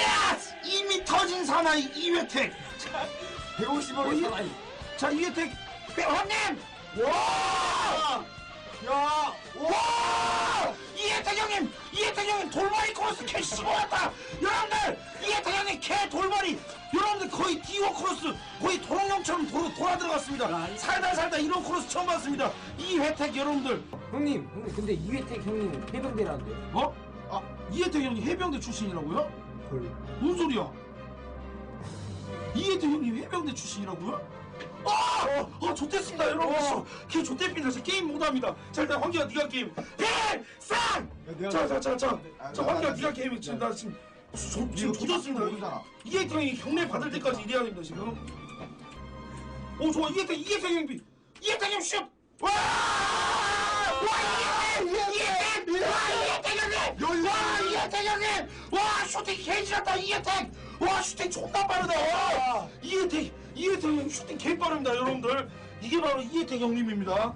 샷! 이미 터진 사나이 이회택 150원이 사나이. 자 이회택 배우님 와! 야! 와! 이혜택 형님! 이혜택 형님 돌머리 크로스 개 씹어왔다! 여러분들! 이혜택 형님 개 돌머리! 여러분들 거의 디오 크로스 거의 도롱뇽처럼 돌아, 돌아 들어갔습니다 살다 살다 이런 크로스 처음 봤습니다 이혜택 여러분들 형님, 형님, 근데 이회택 형님 해병대라는데. 어? 아 이혜택 형님 해병대 출신이라고요? 헐. 뭔 소리야? 이혜택 형님 해병대 출신이라고요? 아! 아, 좋댔습니다, 여러분. 어. 걔 좋댔습니다. 저 게임 못합니다. 자, 일단 황기야, 네가 게임. 필상! 내가- 자, 자, 자, 자. 아, 자, 나- 황기야, 나- 네가 게임. 지금 나 지금 조, 지금 이거 조졌습니다. 여기잖아. 이혜택 형이 경례 받을 때까지 이래야 됩니다, 지금. 오, 좋아. 이혜택, 이혜택 형님. 이혜택 형 슛! 와! 와, 이혜택! 이혜택! 와, 이혜택 형님! 와, 이혜택 형님! 와, 슈팅 개지렸다, 이혜택! 와, 슈팅 존나 빠르다! 와! 이혜택, 이혜택 형 슈팅 개 빠릅니다, 여러분들. 이게 바로 이혜택 형님입니다.